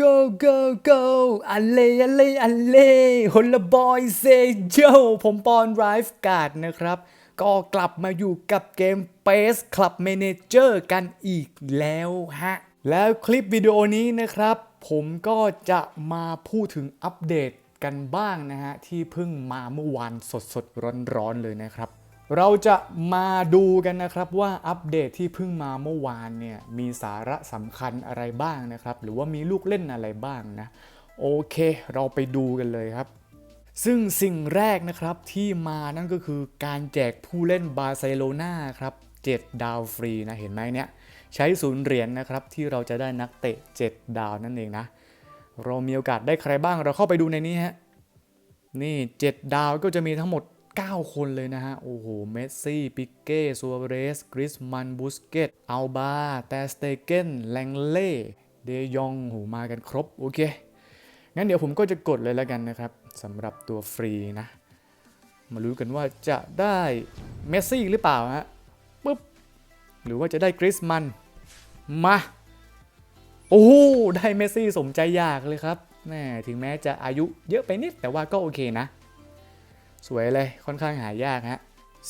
go go go อันเลอันเลอันเลฮลบอยเซโจผมปอนไรฟ์การ์ดนะครับ ก็กลับมาอยู่กับเกม Space Club Manager กันอีกแล้วฮะ แล้วคลิปวิดีโอนี้นะครับ ผมก็จะมาพูดถึงอัปเดตกันบ้างนะฮะ ที่เพิ่งมาเมื่อวานสดๆ ร้อนๆเลยนะครับ เราจะมาดูกันนะครับว่าอัปเดตที่เพิ่งมาเมื่อวานเนี่ยมีสาระสำคัญอะไรบ้างนะครับ หรือว่ามีลูกเล่นอะไรบ้างนะ โอเค เราไปดูกันเลยครับ ซึ่งสิ่งแรกนะครับที่มานั่นก็คือการแจกผู้เล่นบาร์เซโลนาครับ 7 ดาวฟรีนะเห็นไหมเนี่ยใช้ศูนย์เหรียญนะครับที่เราจะได้นักเตะ 7 ดาวนั่นเองนะ เรามีโอกาสได้ใครบ้างเราเข้าไปดูในนี้ฮะนี่ 7 ดาวก็จะมีทั้งหมด 9 คนเลยนะฮะ โอ้โห เมสซี่ ปิกเก้ซัวเรส กริสมัน บุสเกตอัลบา แตสเตเกนแลงเล่ เดยองโหมากันครบ โอเค งั้นเดี๋ยวผมก็จะกดเลยแล้วกันนะครับสำหรับตัวฟรีนะ มารู้กันว่าจะได้เมสซี่หรือเปล่าฮะปุ๊บ หรือว่าจะได้กริสมัน มา โอ้โหได้เมสซี่สมใจอยากเลยครับแม่ถึงแม้จะอายุเยอะไปนิดแต่ว่าก็โอเคนะ สวยเลยค่อนข้างหายากฮะ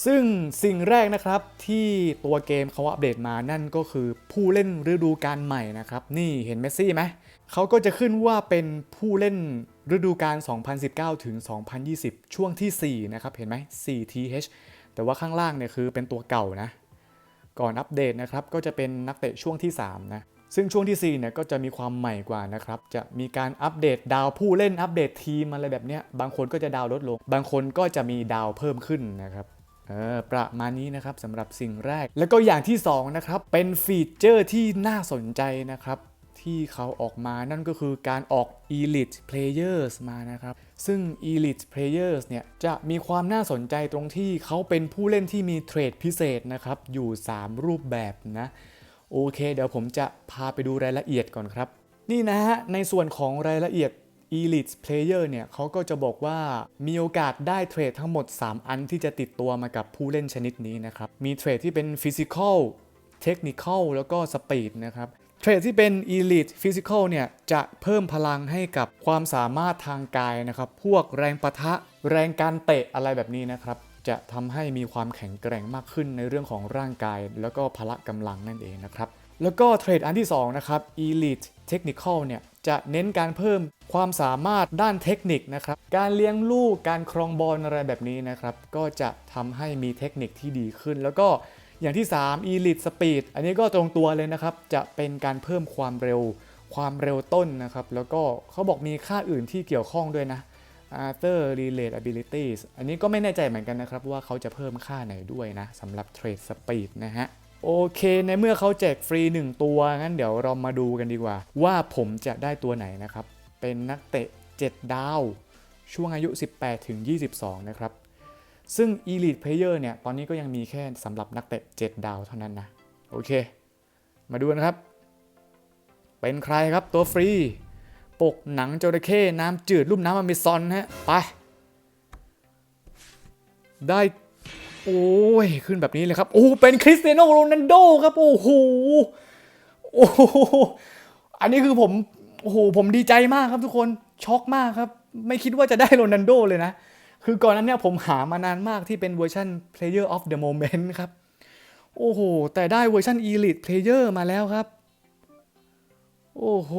ซึ่งสิ่งแรกนะครับที่ตัวเกมเขาอัปเดตมานั่นก็คือผู้เล่นฤดูกาลใหม่นะครับ นี่เห็นเมสซี่ไหมเขาก็จะขึ้นว่าเป็นผู้เล่นฤดูกาล 2019 ถึง 2020 ช่วงทีสี่4 นะครับ เห็นไหม 4th แต่ว่าข้างล่างเนี่ยคือเป็นตัวเก่านะ ก่อนอัปเดตนะครับก็จะเป็นนักเตะช่วงที่ 3 นะ ซึ่งช่วงที่4เนี่ยก็จะมีความใหม่กว่านะครับ จะมีการอัปเดตดาวผู้เล่นอัปเดตทีมอะไรแบบเนี้ย บางคนก็จะดาวลดลง บางคนก็จะมีดาวเพิ่มขึ้นนะครับเออประมาณนี้นะครับสำหรับสิ่งแรก แล้วก็อย่างที่2นะครับเป็นฟีเจอร์ที่น่าสนใจนะครับที่เขาออกมานั่นก็คือการออก Elite Players มานะครับ ซึ่ง Elite Players เนี่ยจะมีความน่าสนใจตรงที่เขาเป็นผู้เล่นที่มีเทรดพิเศษนะครับ อยู่ 3 รูปแบบนะ โอเค เดี๋ยวผมจะพาไปดูรายละเอียดก่อนครับ นี่นะฮะ ในส่วนของรายละเอียด Elite Player เนี่ยเขาก็จะบอกว่ามีโอกาสได้เทรดทั้งหมด 3 อันที่จะติดตัวมากับผู้เล่นชนิดนี้นะครับ มีเทรดที่เป็น Physical Technical แล้วก็ Speed นะครับเทรดที่เป็น Elite Physical เนี่ยจะเพิ่มพลังให้กับความสามารถทางกายนะครับ พวกแรงปะทะ แรงการเตะอะไรแบบนี้นะครับ จะทำให้มีความแข็งแกร่งมากขึ้นในเรื่องของร่างกาย แล้วก็พละกำลังนั่นเองนะครับ แล้วก็เทรดอันที่ 2 นะครับ Elite Technical เนี่ยจะเน้นการเพิ่มความสามารถด้านเทคนิคนะครับ การเลี้ยงลูกการครองบอลอะไรแบบนี้นะครับ ก็จะทำให้มีเทคนิคที่ดีขึ้น แล้วก็อย่างที่ 3 Elite Speed อันนี้ก็ตรงตัวเลยนะครับ จะเป็นการเพิ่มความเร็ว ความเร็วต้นนะครับ แล้วก็เขาบอกมีค่าอื่นที่เกี่ยวข้องด้วยนะ Other Relate Abilities อันนี้ก็ไม่แน่ใจเหมือนกันนะครับ ว่าเขาจะเพิ่มค่าไหนด้วยนะสำหรับ Trade Speed นะฮะ โอเค ในเมื่อเขาแจกฟรี 1 ตัว งั้นเดี๋ยวเรามาดูกันดีกว่า ว่าผมจะได้ตัวไหนนะครับ เป็นนักเตะ 7 ดาว ช่วงอายุ 18 ถึง 22 นะครับ ซึ่ง Elite Player เนี่ย ตอนนี้ก็ยังมีแค่สำหรับนักเตะ 7 ดาวเท่านั้นนะ โอเค มาดูนะครับ เป็นใครครับตัวฟรี ปกหนังจระเข้น้ำจืดรูปน้ำอเมซอนฮะไป ได้โอ้ย ขึ้นแบบนี้เลยครับ โอ้เป็นคริสเตียโนโรนัลโดครับ โอ้โหโอ้โหอันนี้คือผมโอ้โหผมดีใจมากครับทุกคนช็อกมากครับ ไม่คิดว่าจะได้โรนัลโดเลยนะ คือก่อนนั้นเนี่ยผมหามานานมากที่เป็นเวอร์ชัน Player of the Moment ครับ โอ้โห แต่ได้เวอร์ชัน Elite Player มาแล้วครับ โอ้โห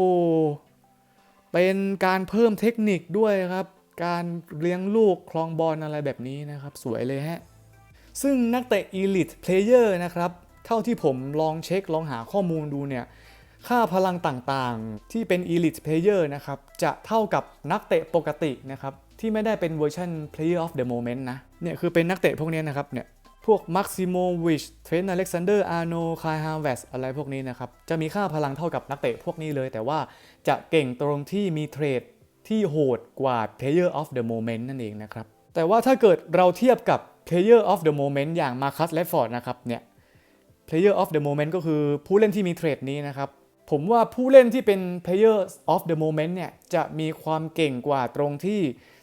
เป็นการเพิ่มเทคนิคด้วยครับ การเลี้ยงลูกคลองบอลอะไรแบบนี้นะครับ สวยเลยฮะ ซึ่งนักเตะ Elite Player นะครับ เท่าที่ผมลองเช็คลองหาข้อมูลดูเนี่ย ค่าพลังต่างๆ ที่เป็น Elite Player นะครับ จะเท่ากับนักเตะปกตินะครับ ที่ไม่ได้เป็นเวอร์ชัน Player of the Moment นะ เนี่ยคือเป็นนักเตะพวกนี้นะครับเนี่ย พวก Maximovic เทรน Alexander Arnold Kai Havertz อะไรพวกนี้นะครับ จะมีค่าพลังเท่ากับนักเตะพวกนี้เลย แต่ว่าจะเก่งตรงที่มีเทรดที่โหดกว่า Player of the Moment นั่นเองนะครับ แต่ว่าถ้าเกิดเราเทียบกับ Player of the Moment อย่าง Marcus Rashford นะครับเนี่ย Player of the Moment ก็คือผู้เล่นที่มีเทรดนี้นะครับผมว่าผู้เล่นที่เป็น Player of the Moment เนี่ยจะมีความเก่งกว่าตรงที่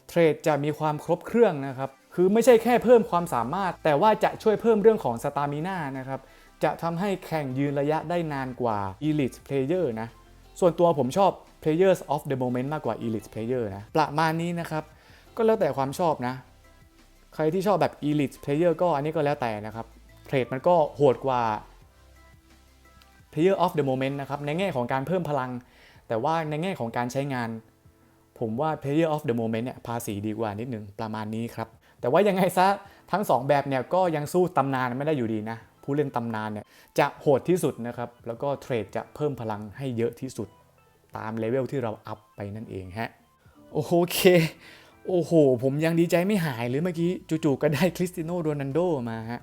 เทรดจะมีความครบเครื่องนะครับ คือไม่ใช่แค่เพิ่มความสามารถ แต่ว่าจะช่วยเพิ่มเรื่องของสตามิน่านะครับ จะทำให้แข่งยืนระยะได้นานกว่า Elite Player นะ ส่วนตัวผมชอบ players of the moment มากกว่า elite player นะ ประมาณนี้นะครับ ก็แล้วแต่ความชอบนะ ใครที่ชอบแบบ elite player ก็อันนี้ก็แล้วแต่นะครับ เทรดมันก็โหดกว่า player of the moment นะครับ ในแง่ของการเพิ่มพลัง แต่ว่าในแง่ของการใช้งาน ผมว่า player of the moment เนี่ยภาษีดีกว่านิดนึงประมาณนี้ครับ แต่ว่ายังไงซะทั้ง 2 แบบเนี่ยก็ยังสู้ตำนานไม่ได้อยู่ดีนะ ผู้เล่นตำนานเนี่ยจะโหดที่สุดนะครับ แล้วก็เทรดจะเพิ่มพลังให้เยอะที่สุด ตามเลเวลที่เราอัพไปนั่นเองฮะโอเค โอ้โห ผมยังดีใจไม่หายเลยเมื่อกี้จู่ๆก็ได้คริสติโนโรนัลโดมาฮะ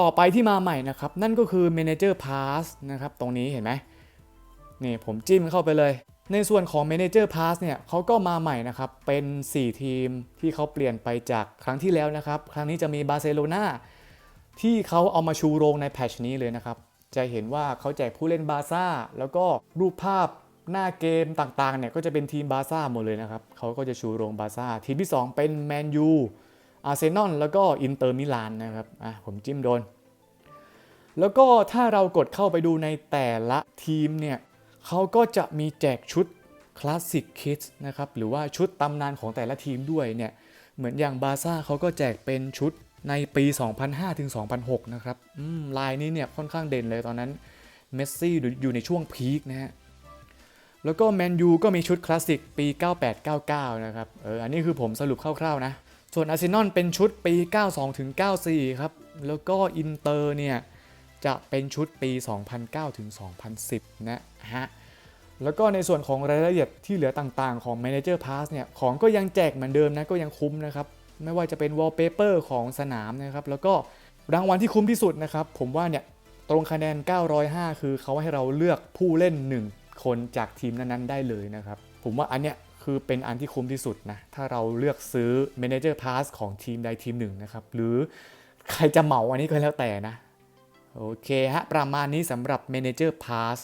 ต่อไปที่มาใหม่นะครับ นั่นก็คือ Manager Pass นะครับ ตรงนี้เห็นไหมนี่ผมจิ้มเข้าไปเลย ในส่วนของ Manager Pass เนี่ยเขาก็มาใหม่นะครับ เป็น 4 ทีมที่เขาเปลี่ยนไปจากครั้งที่แล้วนะครับ ครั้งนี้จะมีบาร์เซโลนาที่เขาเอามาชูโรงในแพทชนี้เลยนะครับ จะเห็นว่าเขาแจกผู้เล่นบาซ่า แล้วก็รูปภาพหน้าเกมต่างๆเนี่ยก็จะเป็นทีมบาซ่าหมดเลยนะครับเขาก็จะชูโรงบาซ่า ทีมที่ 2 เป็นแมนยูอาร์เซนอลแล้วก็อินเตอร์มิลานนะครับอะผมจิ้มโดน แล้วก็ถ้าเรากดเข้าไปดูในแต่ละทีมเนี่ย เขาก็จะมีแจกชุดคลาสสิกคิดนะครับหรือว่าชุดตำนานของแต่ละทีมด้วยเนี่ยเหมือนอย่างบาซ่าเขาก็แจกเป็นชุดในปี 2005ถึง2006 นะครับลายนี้เนี่ยค่อนข้างเด่นเลยตอนนั้นเมสซี่อยู่ในช่วงพีคนะฮะแล้วก็แมนยูก็มีชุดคลาสสิกปี 98-99 นะครับ เออ อันนี้คือผมสรุปคร่าวๆนะ ส่วนอาร์เซนอลเป็นชุดปี 92-94 ครับ แล้วก็อินเตอร์เนี่ย จะเป็นชุดปี 2009-2010 นะฮะ แล้วก็ในส่วนของรายละเอียดที่เหลือต่างๆ ของ Manager Pass เนี่ย ของก็ยังแจกเหมือนเดิมนะ ก็ยังคุ้มนะครับ ไม่ว่าจะเป็น wallpaper ของสนามนะครับ แล้วก็รางวัลที่คุ้มที่สุดนะครับ ผมว่าเนี่ย ตรงคะแนน 905 คือเขาให้เราเลือกผู้เล่น 1 คนจากทีมนั้นๆ ได้เลยนะครับ ผมว่าอันเนี้ยคือเป็นอันที่คุ้มที่สุดนะ ถ้าเราเลือกซื้อ Manager Pass ของทีมใดทีมหนึ่งนะครับ หรือใครจะเหมาอันนี้ก็แล้วแต่นะ โอเคฮะ ประมาณนี้สำหรับ Manager Pass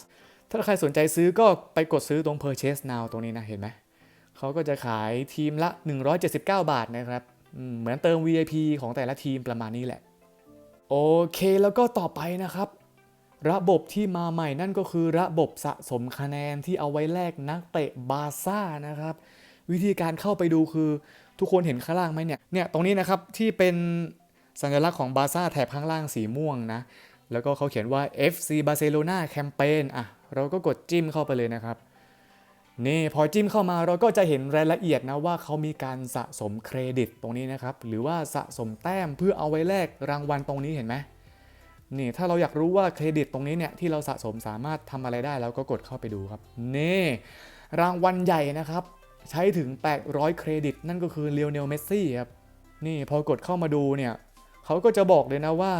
ถ้าใครสนใจซื้อก็ไปกดซื้อตรง Purchase Now ตรงนี้นะ เห็นไหม เขาก็จะขายทีมละ 179 บาทนะครับ เหมือนเติม VIP ของแต่ละทีมประมาณนี้แหละ โอเคแล้วก็ต่อไปนะครับ ระบบที่มาใหม่นั่นก็คือระบบสะสมคะแนนที่เอาไว้แลกนักเตะบาซ่านะครับ วิธีการเข้าไปดูคือทุกคนเห็นข้างล่างไหมเนี่ย เนี่ยตรงนี้นะครับที่เป็นสัญลักษณ์ของบาซ่าแถบข้างล่างสีม่วงนะ แล้วก็เขาเขียนว่า FC Barcelona Campaign อะ เราก็กดจิ้มเข้าไปเลยนะครับ นี่พอจิ้มเข้ามาเราก็จะเห็นรายละเอียดนะว่าเขามีการสะสมเครดิตตรงนี้นะครับ หรือว่าสะสมแต้มเพื่อเอาไว้แลกรางวัลตรงนี้เห็นไหมนี่ถ้าเราอยากรู้ว่าเครดิตตรงนี้เนี่ยที่เราสะสมสามารถทำอะไรได้เราก็กดเข้าไปดูครับ นี่รางวัลใหญ่นะครับ ใช้ถึง 800 เครดิต นั่นก็คือเลโอเนลเมสซี่ครับนี่พอกดเข้ามาดูเนี่ยเขาก็จะบอกเลยนะว่า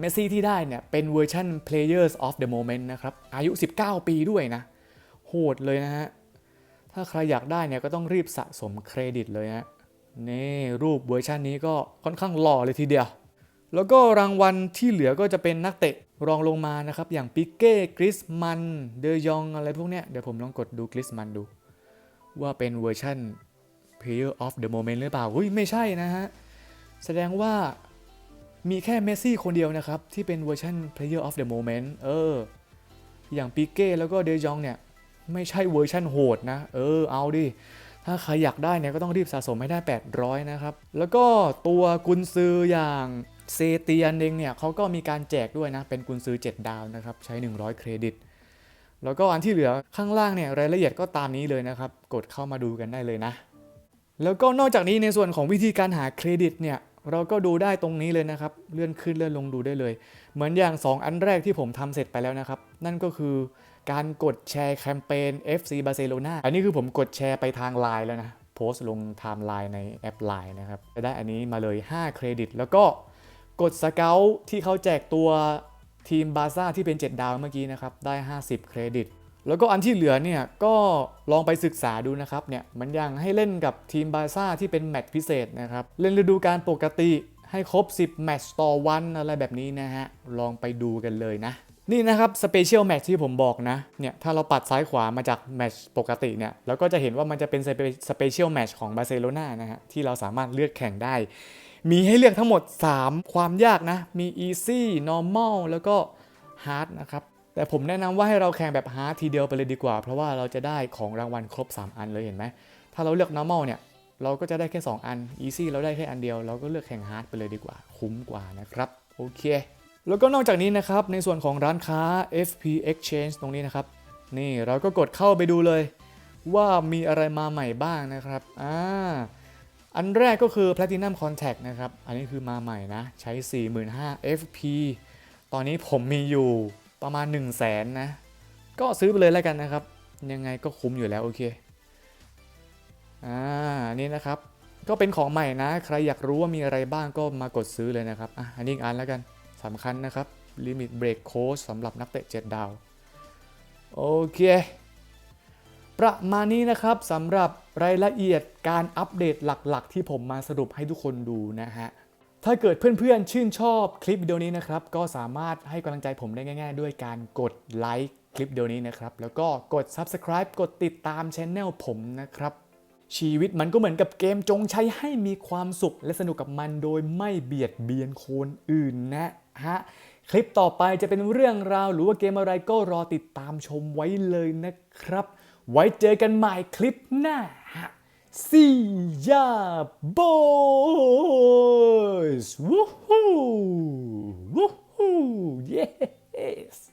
เมสซี่ที่ได้เนี่ยเป็นเวอร์ชัน Players of the Moment นะครับ อายุ 19 ปีด้วยนะ โหดเลยนะฮะ ถ้าใครอยากได้เนี่ยก็ต้องรีบสะสมเครดิตเลยฮะนี่รูปเวอร์ชันนี้ก็ค่อนข้างหล่อเลยทีเดียว แล้วก็รางวัลที่เหลือก็จะเป็นนักเตะรองลงมานะครับ อย่างปิเก้กริสมันเดยองอะไรพวกเนี้ยเดี๋ยวผมลองกดดูกริสมันดู ว่าเป็นเวอร์ชัน Player of the Moment หรือเปล่าอุ้ยไม่ใช่นะฮะ แสดงว่า มีแค่เมสซี่คนเดียวนะครับ ที่เป็นเวอร์ชัน Player of the Moment เออ อย่างปิเก้แล้วก็เดยองเนี่ย ไม่ใช่เวอร์ชันโหดนะ เออ เอาดิ ถ้าใครอยากได้เนี่ยก็ต้องรีบสะสมให้ได้ 800 นะครับ แล้วก็ตัวกุนซืออย่างเซเตียนเองเนี่ยเขาก็มีการแจกด้วยนะ เป็นกุนซือ 7 ดาวนะครับ ใช้ 100 เครดิต แล้วก็อันที่เหลือข้างล่างเนี่ยรายละเอียดก็ตามนี้เลยนะครับ กดเข้ามาดูกันได้เลยนะ แล้วก็นอกจากนี้ในส่วนของวิธีการหาเครดิตเนี่ย เราก็ดูได้ตรงนี้เลยนะครับ เลื่อนขึ้นเลื่อนลงดูได้เลย เหมือนอย่าง 2 อันแรกที่ผมทำเสร็จไปแล้วนะครับ นั่นก็คือการกดแชร์แคมเปญ FC Barcelona อันนี้คือผมกดแชร์ไปทาง Line แล้วนะ โพสต์ลงไทม์ไลน์ในแอป Line นะครับ จะได้อันนี้มาเลย 5 เครดิต แล้วก็กดสเกลที่เขาแจกตัวทีมบาซ่าที่เป็น 7 ดาวเมื่อกี้นะครับ ได้ 50 เครดิต แล้วก็อันที่เหลือเนี่ยก็ลองไปศึกษาดูนะครับเนี่ยมันยังให้เล่นกับทีมบาซ่าที่เป็นแมตช์พิเศษนะครับ เล่นฤดูกาลปกติให้ครบ 10 แมตช์ต่อวันอะไรแบบนี้นะฮะ ลองไปดูกันเลยนะ นี่นะครับสเปเชียลแมตช์ที่ผมบอกนะเนี่ยถ้าเราปัดซ้ายขวามาจากแมตช์ปกติเนี่ยเราก็จะเห็นว่ามันจะเป็นสเปเชียลแมตช์ของบาร์เซโลนานะฮะที่เราสามารถเลือกแข่งได้ มีให้เลือกทั้งหมด 3 ความยากนะ มี easy normal แล้วก็ hard นะครับ แต่ผมแนะนำว่าให้เราแข่งแบบฮาร์ดทีเดียวไปเลยดีกว่า เพราะว่าเราจะได้ของรางวัลครบ 3 อันเลยเห็นไหม ถ้าเราเลือก normal เนี่ย เราก็จะได้แค่ 2 อัน easy เราได้แค่อันเดียว เราก็เลือกแข่งฮาร์ดไปเลยดีกว่า คุ้มกว่านะครับ โอเค แล้วก็นอกจากนี้นะครับ ในส่วนของร้านค้า FP Exchange ตรงนี้นะครับ นี่เราก็กดเข้าไปดูเลย ว่ามีอะไรมาใหม่บ้างนะครับ อ่า อันแรกก็คือ Platinum Contact นะครับ อันนี้คือมาใหม่นะ ใช้ 45,000 FP ตอนนี้ผมมีอยู่ ประมาณ 1 0 0 0 0แสนนะ ก็ซื้อไปเลยแล้วกันนะครับ ยังไงก็คุ้มอยู่แล้วโอเคอ่านี่นะครับ ก็เป็นของใหม่นะ ใครอยากรู้ว่ามีอะไรบ้างก็มากดซื้อเลยนะครับอะอันนี้อีกอันแล้วกันสำคัญนะครับ Limit Break Coach สำหรับนักเตะ 7 ดาว โอเค ประมาณนี้นะครับสำหรับรายละเอียดการอัปเดตหลักๆ ที่ผมมาสรุปให้ทุกคนดูนะฮะ ถ้าเกิดเพื่อนๆ ชื่นชอบคลิปวิดีโอนี้นะครับ ก็สามารถให้กำลังใจผมได้ง่าย ๆ ด้วยการกดไลค์คลิปวิดีโอนี้นะครับ แล้วก็กด Subscribe กดติดตามช anel ผมนะครับ ชีวิตมันก็เหมือนกับเกมจงใช้ให้มีความสุขและสนุกกับมันโดยไม่เบียดเบียนคนอื่นนะฮะ คลิปต่อไปจะเป็นเรื่องราวหรือว่าเกมอะไรก็รอติดตามชมไว้เลยนะครับ ไว้เจอกันใหม่คลิปหน้า See ya boys! Woohoo! Woohoo! Yes!